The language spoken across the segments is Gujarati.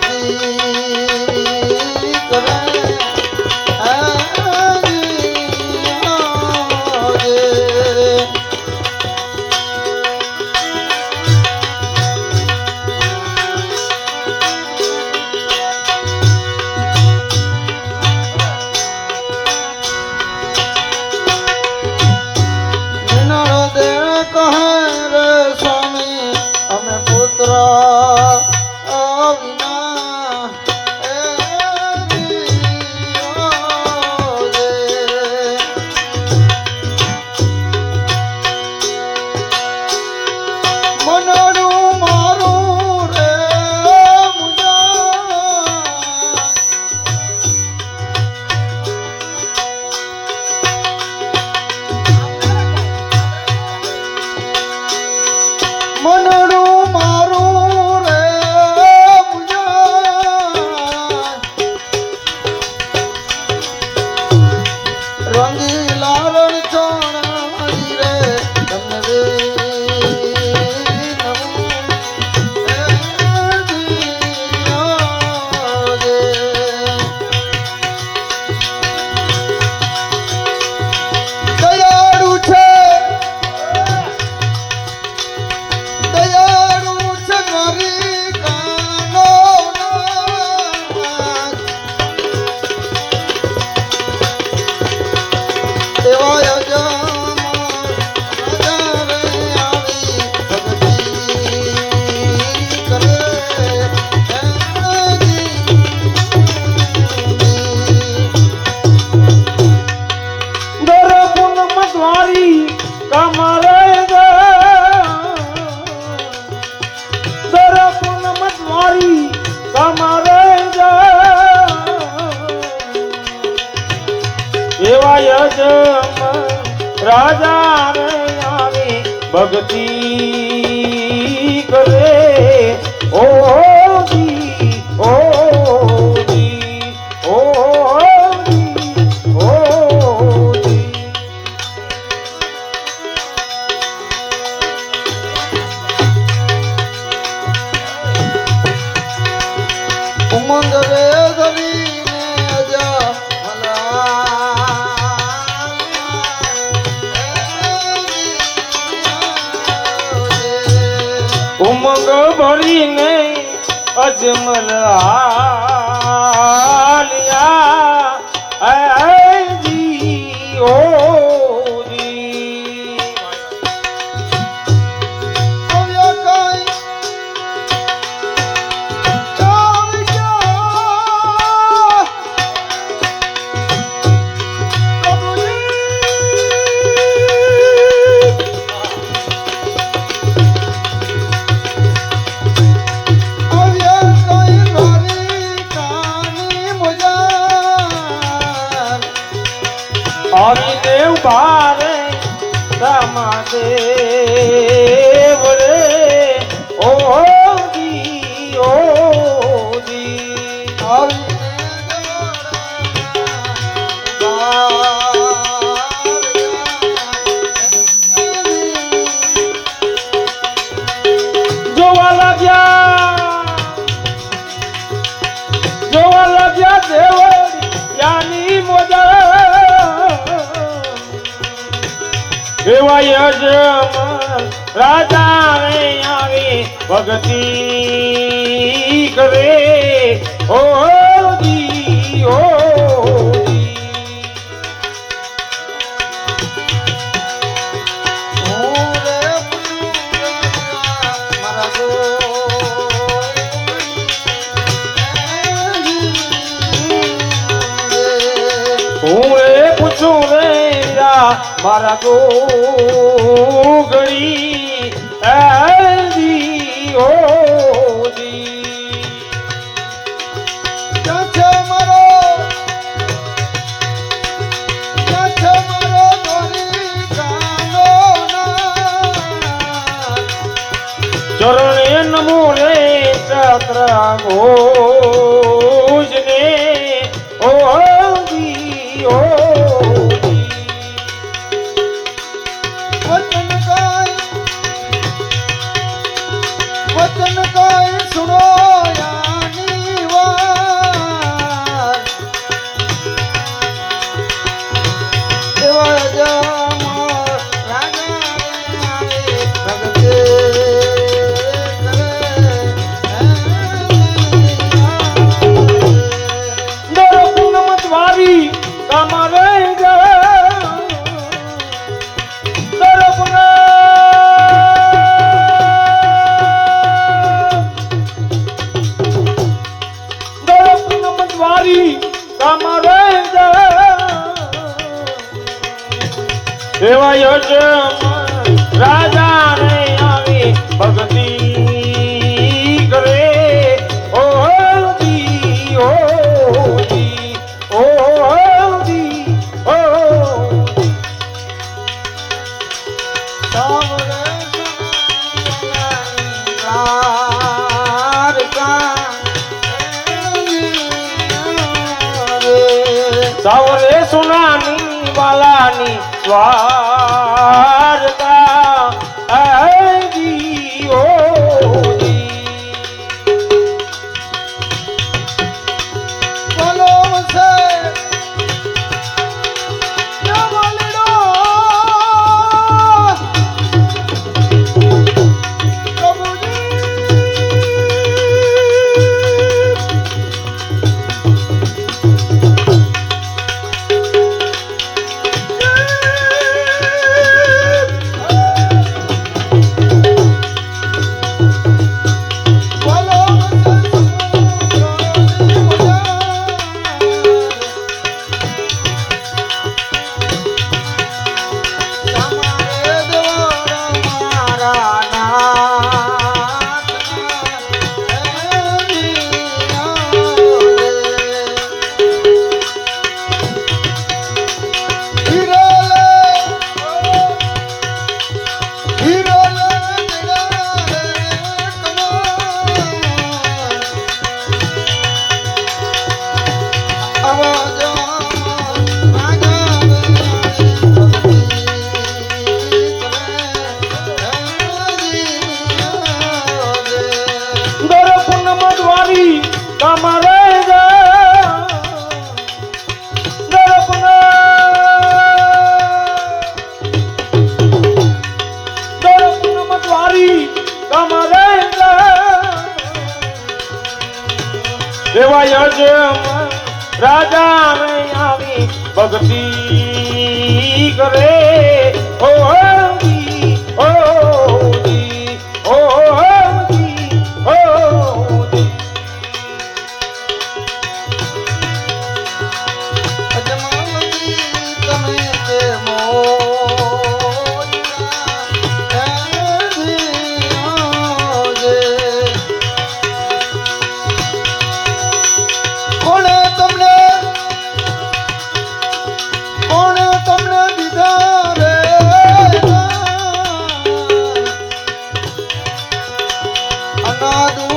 કરતી કરે રાજા આવે ભક્તિ કરે. ઓ દુશ્મન সমাদে ભયજન રાજા રે આવી ભક્તિ કરે. ઓ મારા ગોગળી એવી ઓજી. ચરણે નમો લે ચત્રાગો તમારે દેવાયો છે રાજા ને આવી ભગતી સૌરે સુનાની વાલાની વા ભક્તિ કરે. ઓ todo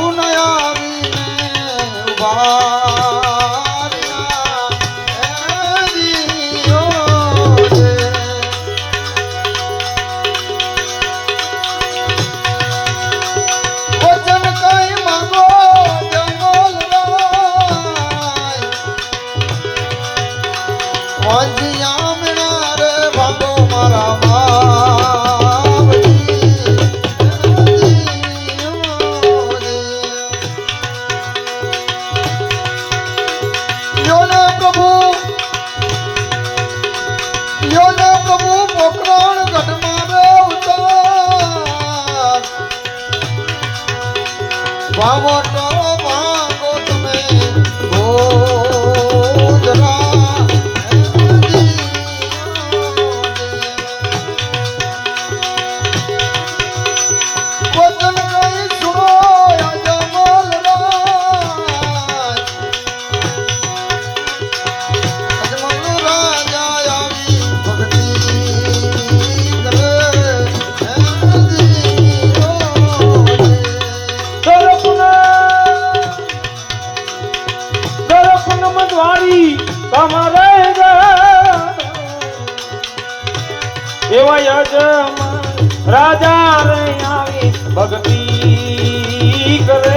વાળી તમારે એવા યજમાન રાજા રે આવી ભક્તિ કરે.